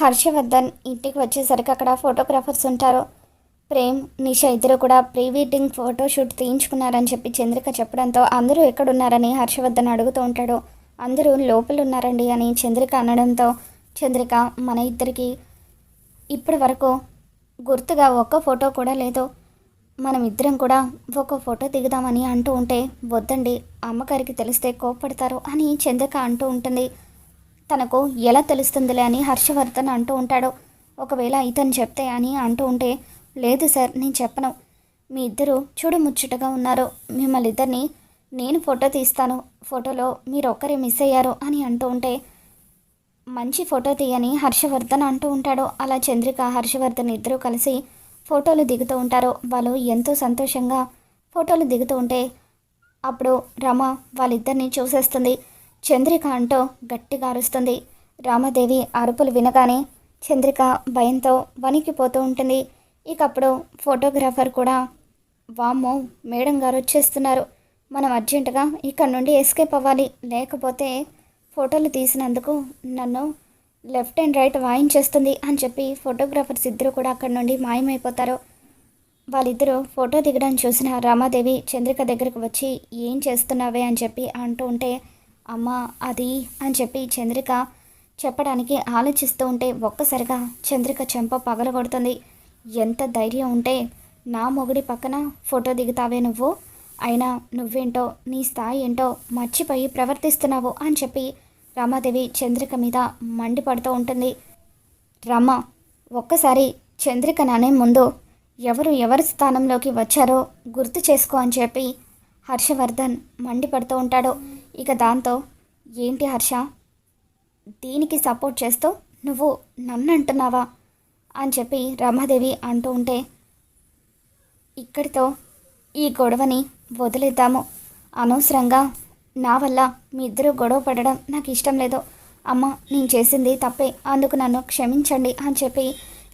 హర్షవర్ధన్ ఇంటికి వచ్చేసరికి అక్కడ ఫోటోగ్రాఫర్స్ ఉంటారు. ప్రేమ్ నిష ఇద్దరు కూడా ప్రీ వెడ్డింగ్ ఫోటోషూట్ తీయించుకున్నారని చెప్పి చంద్రిక చెప్పడంతో అందరూ ఎక్కడున్నారని హర్షవర్ధన్ అడుగుతూ ఉంటాడు. అందరూ లోపల ఉన్నారండి అని చంద్రిక అనడంతో చంద్రిక మన ఇద్దరికి ఇప్పటి వరకు గుర్తుగా ఒక్క ఫోటో కూడా లేదు. మనం ఇద్దరం కూడా ఒక ఫోటో దిగుదామని అంటూ ఉంటే వద్దండి అమ్మగారికి తెలిస్తే కోప్పడతారు అని చంద్రిక అంటూ ఉంటుంది. తనకు ఎలా తెలుస్తుందిలే అని హర్షవర్ధన్ అంటూ ఉంటాడు. ఒకవేళ ఇతను చెప్తే అని అంటూ ఉంటే లేదు సార్ నేను చెప్పను. మీ ఇద్దరు చూడముచ్చటగా ఉన్నారు. మిమ్మల్ని ఇద్దరిని నేను ఫోటో తీస్తాను. ఫోటోలో మీరు ఒక్కరే మిస్ అయ్యారు అని అంటూ ఉంటే మంచి ఫోటో తీయని హర్షవర్ధన్ అంటూ ఉంటాడు. అలా చంద్రిక హర్షవర్ధన్ ఇద్దరూ కలిసి ఫోటోలు దిగుతూ ఉంటారు. వాళ్ళు ఎంతో సంతోషంగా ఫోటోలు దిగుతూ ఉంటే అప్పుడు రమ వాళ్ళిద్దరిని చూసేస్తుంది. చంద్రిక అంటూ గట్టిగా అరుస్తుంది. రామదేవి అరుపులు వినగానే చంద్రిక భయంతో వణికిపోతూ ఉంటుంది. ఇకప్పుడు ఫోటోగ్రాఫర్ కూడా వామ్మో మేడం గారు వచ్చేస్తున్నారు. మనం అర్జెంటుగా ఇక్కడ నుండి ఎస్కేప్ అవ్వాలి. లేకపోతే ఫోటోలు తీసినందుకు నన్ను లెఫ్ట్ అండ్ రైట్ వాయించేస్తుంది అని చెప్పి ఫోటోగ్రాఫర్స్ ఇద్దరు కూడా అక్కడ నుండి మాయమైపోతారు. వాళ్ళిద్దరూ ఫోటో దిగడం చూసిన రామాదేవి చంద్రిక దగ్గరకు వచ్చి ఏం చేస్తున్నావే? అని చెప్పి అంటూ ఉంటే అమ్మా అది అని చెప్పి చంద్రిక చెప్పడానికి ఆలోచిస్తూ ఉంటే ఒక్కసారిగా చంద్రిక చెంప పగలగొడుతుంది. ఎంత ధైర్యం ఉంటే నా మొగుడి పక్కన ఫోటో దిగుతావే నువ్వు. అయినా నువ్వేంటో నీ స్థాయి ఏంటో మర్చిపోయి ప్రవర్తిస్తున్నావు అని చెప్పి రమాదేవి చంద్రిక మీద మండిపడుతూ ఉంటుంది. రమ ఒక్కసారి చంద్రిక నానే ముందు ఎవరు ఎవరి స్థానంలోకి వచ్చారో గుర్తు చేసుకో అని చెప్పి హర్షవర్ధన్ మండిపడుతూ ఉంటాడు. ఇక దాంతో ఏంటి హర్ష? దీనికి సపోర్ట్ చేస్తూ నువ్వు నన్ను అంటున్నావా అని చెప్పి రమాదేవి అంటూ ఉంటే ఇక్కడితో ఈ గొడవని వదిలేద్దాము. అనవసరంగా నా వల్ల మీ ఇద్దరు గొడవ పడడం నాకు ఇష్టం లేదు. అమ్మ నేను చేసింది తప్పే అందుకు నన్ను క్షమించండి అని చెప్పి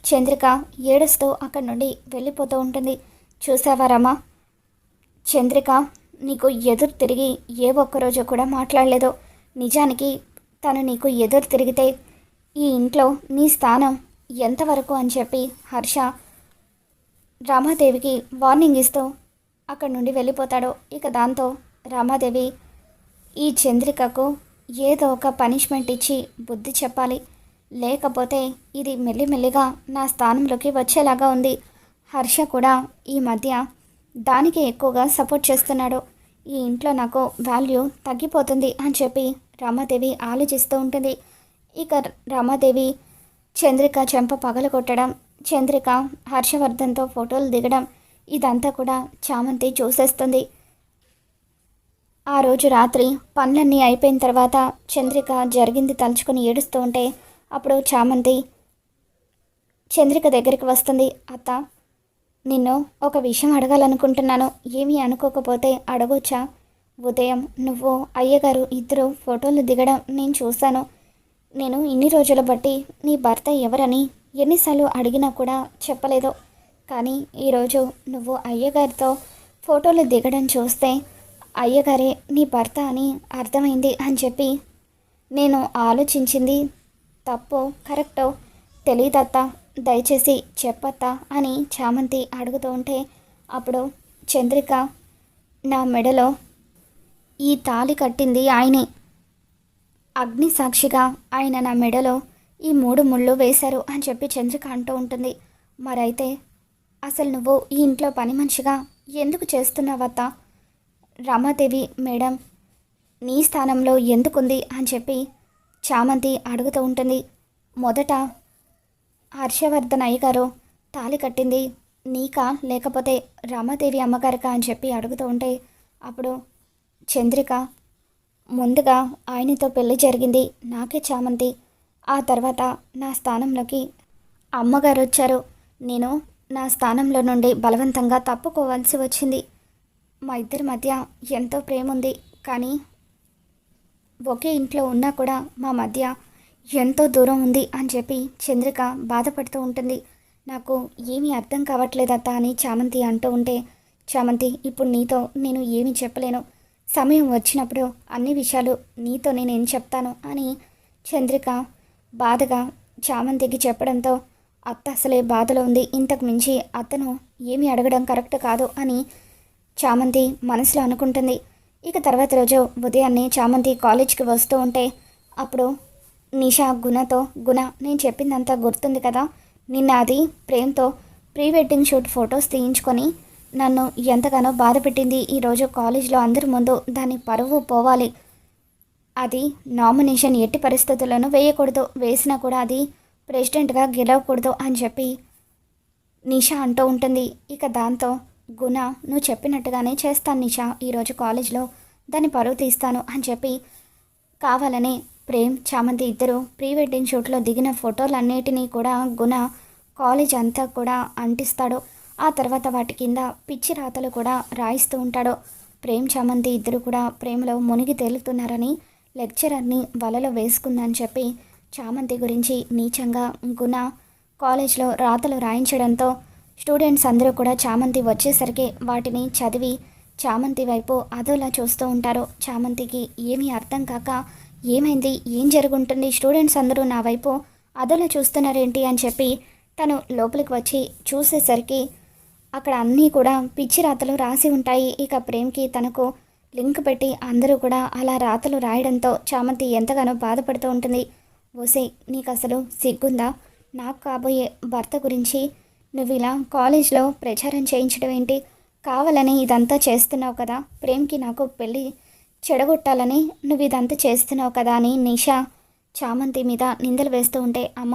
చంద్రిక ఏడుస్తూ అక్కడి నుండి వెళ్ళిపోతూ ఉంటుంది. చూసావారమ్మా చంద్రిక నీకు ఎదురు తిరిగి ఏ ఒక్కరోజు కూడా మాట్లాడలేదు. నిజానికి తను నీకు ఎదురు తిరిగితే ఈ ఇంట్లో నీ స్థానం ఎంతవరకు అని చెప్పి హర్ష రామాదేవికి వార్నింగ్ ఇస్తూ అక్కడి నుండి వెళ్ళిపోతాడు. ఇక దాంతో రామాదేవి ఈ చంద్రికకు ఏదో ఒక పనిష్మెంట్ ఇచ్చి బుద్ధి చెప్పాలి. లేకపోతే ఇది మెల్లిమెల్లిగా నా స్థానంలోకి వచ్చేలాగా ఉంది. హర్ష కూడా ఈ మధ్య దానికి ఎక్కువగా సపోర్ట్ చేస్తున్నాడు. ఈ ఇంట్లో నాకు వాల్యూ తగ్గిపోతుంది అని చెప్పి రమాదేవి ఆలోచిస్తూ ఉంటుంది. ఇక రమాదేవి చంద్రిక చెంప పగల కొట్టడం చంద్రిక హర్షవర్ధన్తో ఫోటోలు దిగడం ఇదంతా కూడా చామంతి చూసేస్తుంది. ఆ రోజు రాత్రి పనులన్నీ అయిపోయిన తర్వాత చంద్రిక జరిగింది తలుచుకొని ఏడుస్తూ ఉంటే అప్పుడు చామంతి చంద్రిక దగ్గరికి వస్తుంది. అత్త నిన్ను ఒక విషయం అడగాలనుకుంటున్నాను. ఏమీ అనుకోకపోతే అడగొచ్చా? ఉదయం నువ్వు అయ్యగారు ఇద్దరు ఫోటోలు దిగడం నేను చూశాను. నేను ఇన్ని రోజుల బట్టి నీ భర్త ఎవరని ఎన్నిసార్లు అడిగినా కూడా చెప్పలేదు. కానీ ఈరోజు నువ్వు అయ్యగారితో ఫోటోలు దిగడం చూస్తే అయ్యగారే నీ భర్త అని అర్థమైంది అని చెప్పి నేను ఆలోచించింది. తప్పో కరెక్టో తెలియదత్తా దయచేసి చెప్పత్తా అని చామంతి అడుగుతూ ఉంటే అప్పుడు చంద్రిక నా మెడలో ఈ తాళి కట్టింది ఆయనే. అగ్ని సాక్షిగా ఆయన నా మెడలో ఈ మూడు ముళ్ళు వేశారు అని చెప్పి చంద్రిక అంటూ ఉంటుంది. మరైతే అసలు నువ్వు ఈ ఇంట్లో పని మనిషిగా ఎందుకు చేస్తున్నావత్త? రమాదేవి మేడం నీ స్థానంలో ఎందుకుంది అని చెప్పి చామంతి అడుగుతూ ఉంటుంది. మొదట హర్షవర్ధన్ అయ్యగారు తాళి కట్టింది నీకా? లేకపోతే రామదేవి అమ్మగారికా అని చెప్పి అడుగుతూ ఉంటే అప్పుడు చంద్రిక ముందుగా ఆయనతో పెళ్ళి జరిగింది నాకే చామంతి. ఆ తర్వాత నా స్థానంలోకి అమ్మగారు వచ్చారు. నేను నా స్థానంలో నుండి బలవంతంగా తప్పుకోవాల్సి వచ్చింది. మా ఇద్దరి మధ్య ఎంతో ప్రేమ ఉంది కానీ ఒకే ఇంట్లో ఉన్నా కూడా మా మధ్య ఎంతో దూరం ఉంది అని చెప్పి చంద్రిక బాధపడుతూ ఉంటుంది. నాకు ఏమీ అర్థం కావట్లేదత్త అని చామంతి అంటూ ఉంటే చామంతి ఇప్పుడు నీతో నేను ఏమీ చెప్పలేను. సమయం వచ్చినప్పుడు అన్ని విషయాలు నీతో నేనేం చెప్తాను అని చంద్రిక బాధగా చామంతికి చెప్పడంతో అత్త అసలే బాధలో ఉంది. ఇంతకు మించి అత్తను ఏమీ అడగడం కరెక్ట్ కాదు అని చామంతి మనసులో అనుకుంటుంది. ఇక తర్వాత రోజు ఉదయాన్నే చామంతి కాలేజ్కి వస్తూ ఉంటే అప్పుడు నిషా గుణతో గుణ నేను చెప్పిందంతా గుర్తుంది కదా? నిన్న అది ప్రేమ్తో ప్రీ వెడ్డింగ్ షూట్ ఫొటోస్ తీయించుకొని నన్ను ఎంతగానో బాధ పెట్టింది. ఈరోజు కాలేజ్లో అందరి ముందు దాని పరువు పోవాలి. అది నామినేషన్ ఎట్టి పరిస్థితుల్లోనూ వేయకూడదు. వేసినా కూడా అది ప్రెసిడెంట్గా గెలవకూడదు అని చెప్పి నిషా అంటూ ఉంటుంది. ఇక దాంతో గుణ నువ్వు చెప్పినట్టుగానే చేస్తాను నిషా. ఈరోజు కాలేజ్లో దాని పరువు తీస్తాను అని చెప్పి కావాలని ప్రేమ్ చామంతి ఇద్దరు ప్రీ వెడ్డింగ్ షూట్లో దిగిన ఫోటోలన్నిటినీ కూడా గుణ కాలేజ్ అంతా కూడా అంటిస్తాడు. ఆ తర్వాత వాటి కింద పిచ్చి రాతలు కూడా రాయిస్తూ ఉంటాడు. ప్రేమ్ చామంతి ఇద్దరు కూడా ప్రేమలో మునిగి తేలుతున్నారని లెక్చరర్ని వలలో వేసుకుందని చెప్పి చామంతి గురించి నీచంగా గుణ కాలేజ్లో రాతలు రాయించడంతో స్టూడెంట్స్ అందరూ కూడా చామంతి వచ్చేసరికి వాటిని చదివి చామంతి వైపు అదోలా చూస్తూ ఉంటారు. చామంతికి ఏమీ అర్థం కాక ఏమైంది? ఏం జరుగుంటుంది? స్టూడెంట్స్ అందరూ నా వైపు అదోలా చూస్తున్నారేంటి అని చెప్పి తను లోపలికి వచ్చి చూసేసరికి అక్కడ అన్నీ కూడా పిచ్చి రాతలు రాసి ఉంటాయి. ఇక ప్రేమ్కి తనకు లింక్ పెట్టి అందరూ కూడా అలా రాతలు రాయడంతో చామంతి ఎంతగానో బాధపడుతూ ఉంటుంది. ఓసే నీకు అసలు సిగ్గుందా? నాకు కాబోయే భర్త గురించి నువ్వు ఇలా కాలేజ్లో ప్రచారం చేయించడం ఏంటి? కావాలని ఇదంతా చేస్తున్నావు కదా. ప్రేమ్కి నాకు పెళ్ళి చెడగొట్టాలని నువ్వు ఇదంతా చేస్తున్నావు కదా అని నిషా చామంతి మీద నిందలు వేస్తూ ఉంటే అమ్మ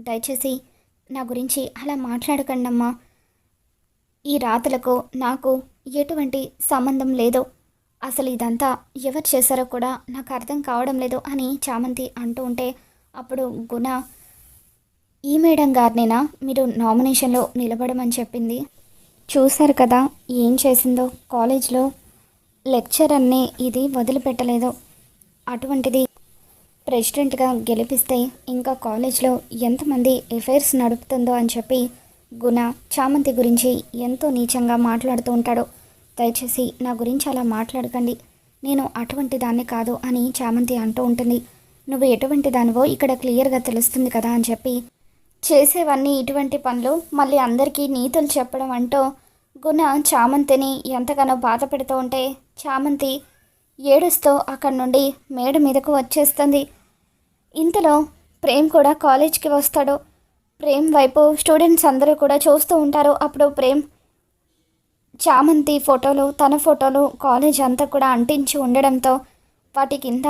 దయచేసి నా గురించి అలా మాట్లాడకండి అమ్మా ఈ రాతలకు నాకు ఎటువంటి సంబంధం లేదు. అసలు ఇదంతా ఎవరు చేశారో కూడా నాకు అర్థం కావడం లేదు అని చామంతి అంటూ ఉంటే అప్పుడు గుణ ఈ మేడం గారినేనా మీరు నామినేషన్లో నిలబడమని చెప్పింది. చూశారు కదా ఏం చేసిందో కాలేజ్లో లెక్చర్ అన్నీ ఇది వదిలిపెట్టలేదు. అటువంటిది ప్రెసిడెంట్గా గెలిపిస్తే ఇంకా కాలేజ్లో ఎంతమంది ఎఫైర్స్ నడుపుతుందో అని చెప్పి గుణ చామంతి గురించి ఎంతో నీచంగా మాట్లాడుతూ ఉంటాడు. దయచేసి నా గురించి అలా మాట్లాడకండి. నేను అటువంటి దాన్ని కాదు అని చామంతి అంటూ ఉంటుంది. నువ్వు ఎటువంటి దానివో ఇక్కడ క్లియర్గా తెలుస్తుంది కదా అని చెప్పి చేసేవన్నీ ఇటువంటి పనులు మళ్ళీ అందరికీ నీతులు చెప్పడం అంటూ గుణ చామంతిని ఎంతగానో బాధ పెడుతూ ఉంటే చామంతి ఏడుస్తూ అక్కడి నుండి మేడ మీదకు వచ్చేస్తుంది. ఇంతలో ప్రేమ్ కూడా కాలేజ్కి వస్తాడు. ప్రేమ్ వైపు స్టూడెంట్స్ అందరూ కూడా చూస్తూ ఉంటారు. అప్పుడు ప్రేమ్ చామంతి ఫోటోలు తన ఫోటోలు కాలేజ్ అంతా కూడా అంటించి ఉండడంతో వాటి కింద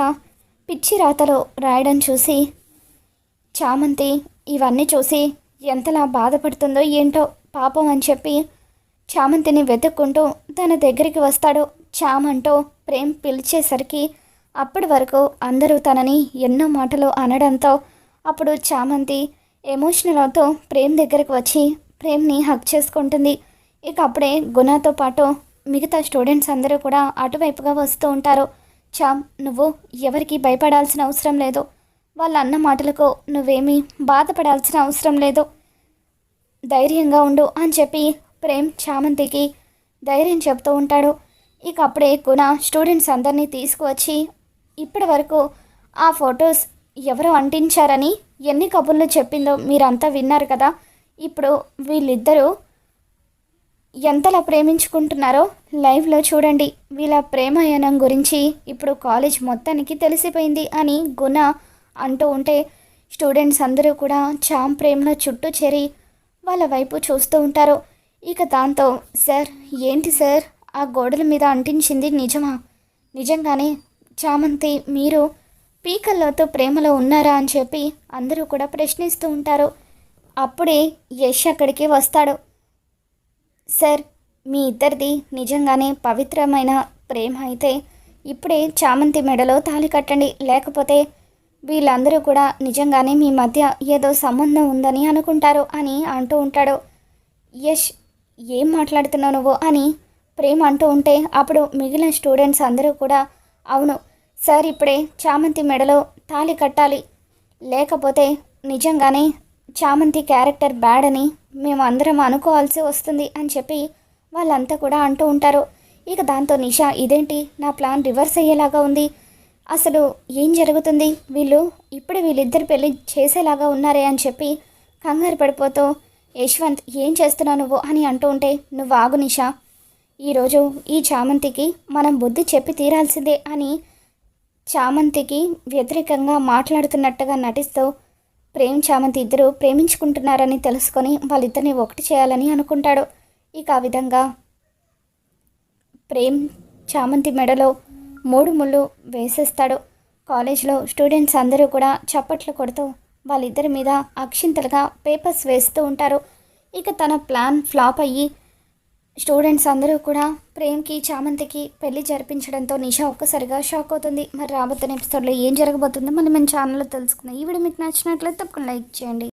పిచ్చి రాతలు రాయడం చూసి చామంతి ఇవన్నీ చూసి ఎంతలా బాధపడుతుందో ఏంటో పాపం అని చెప్పి చామంతిని వెతుక్కుంటూ తన దగ్గరికి వస్తాడు. చామంటూ ప్రేమ్ పిలిచేసరికి అప్పటి వరకు అందరూ తనని ఎన్నో మాటలు అనడంతో అప్పుడు చామంతి ఎమోషనల్ అవుతూ ప్రేమ్ దగ్గరకు వచ్చి ప్రేమ్ని హక్ చేసుకుంటుంది. ఇక అప్పుడే గుణతో పాటు మిగతా స్టూడెంట్స్ అందరూ కూడా అటువైపుగా వస్తూ ఉంటారు. చామ్ నువ్వు ఎవరికి భయపడాల్సిన అవసరం లేదు. వాళ్ళ అన్న మాటలకు నువ్వేమీ బాధపడాల్సిన అవసరం లేదు. ధైర్యంగా ఉండు అని చెప్పి ప్రేమ్ చామంతికి ధైర్యం చెప్తూ ఉంటాడు. ఇక అప్పుడే గుణ స్టూడెంట్స్ అందరినీ తీసుకువచ్చి ఇప్పటి వరకు ఆ ఫొటోస్ ఎవరు అంటించారని ఎన్ని కబుర్లు చెప్పిందో మీరంతా విన్నారు కదా. ఇప్పుడు వీళ్ళిద్దరూ ఎంతలా ప్రేమించుకుంటున్నారో లైవ్లో చూడండి. వీళ్ళ ప్రేమయనం గురించి ఇప్పుడు కాలేజ్ మొత్తానికి తెలిసిపోయింది అని గుణ అంటూ ఉంటే స్టూడెంట్స్ అందరూ కూడా చామ్ ప్రేమలో చుట్టూ చేరి వాళ్ళ వైపు చూస్తూ ఉంటారు. ఇక దాంతో సార్ ఏంటి సార్? ఆ గోడల మీద అంటించింది నిజమా? నిజంగానే చామంతి మీరు పీకల్లోతో ప్రేమలో ఉన్నారా అని చెప్పి అందరూ కూడా ప్రశ్నిస్తూ ఉంటారు. అప్పుడే యష్ అక్కడికి వస్తాడు. సార్ మీ ఇద్దరిది నిజంగానే పవిత్రమైన ప్రేమ అయితే ఇప్పుడే చామంతి మెడలో తాళి కట్టండి. లేకపోతే వీళ్ళందరూ కూడా నిజంగానే మీ మధ్య ఏదో సంబంధం ఉందని అనుకుంటారు అని అంటూ ఉంటాడు. యష్ ఏం మాట్లాడుతున్నావు నువ్వు అని ప్రేమ అంటూ ఉంటే అప్పుడు మిగిలిన స్టూడెంట్స్ అందరూ కూడా అవును సార్ ఇప్పుడే చామంతి మెడలో తాళి కట్టాలి. లేకపోతే నిజంగానే చామంతి క్యారెక్టర్ బ్యాడ్ అని మేము అందరం అనుకోవాల్సి వస్తుంది అని చెప్పి వాళ్ళంతా కూడా అంటూ ఉంటారు. ఇక దాంతో నిషా ఇదేంటి? నా ప్లాన్ రివర్స్ అయ్యేలాగా ఉంది. అసలు ఏం జరుగుతుంది? వీళ్ళు ఇప్పుడు వీళ్ళిద్దరు పెళ్ళి చేసేలాగా ఉన్నారే అని చెప్పి కంగారు పడిపోతూ యశ్వంత్ ఏం చేస్తున్నావు నువ్వు? అని అంటూ ఉంటే నువ్వు ఆగు నిషా. ఈరోజు ఈ చామంతికి మనం బుద్ధి చెప్పి తీరాల్సిందే అని చామంతికి వ్యతిరేకంగా మాట్లాడుతున్నట్టుగా నటిస్తూ ప్రేమ్ చామంతి ఇద్దరు ప్రేమించుకుంటున్నారని తెలుసుకొని వాళ్ళిద్దరిని ఒకటి చేయాలని అనుకుంటాడు. ఇక ఆ విధంగా ప్రేమ్ చామంతి మెడలో మూడు ముళ్ళు వేసేస్తాడు. కాలేజ్లో స్టూడెంట్స్ అందరూ కూడా చప్పట్లు కొడుతూ వాళ్ళిద్దరి మీద అక్షింతలుగా పేపర్స్ వేస్తూ ఉంటారు. ఇక తన ప్లాన్ ఫ్లాప్ అయ్యి స్టూడెంట్స్ అందరూ కూడా ప్రేమ్కి చామంతికి పెళ్ళి జరిపించడంతో నిషా ఒక్కసారిగా షాక్ అవుతుంది. మరి రాబోతున్న ఎపిసోడ్లో ఏం జరగబోతుందో మనం మన ఛానల్లో తెలుసుకుందాం. ఈ వీడియో మీకు నచ్చినట్లయితే తప్పకుండా లైక్ చేయండి.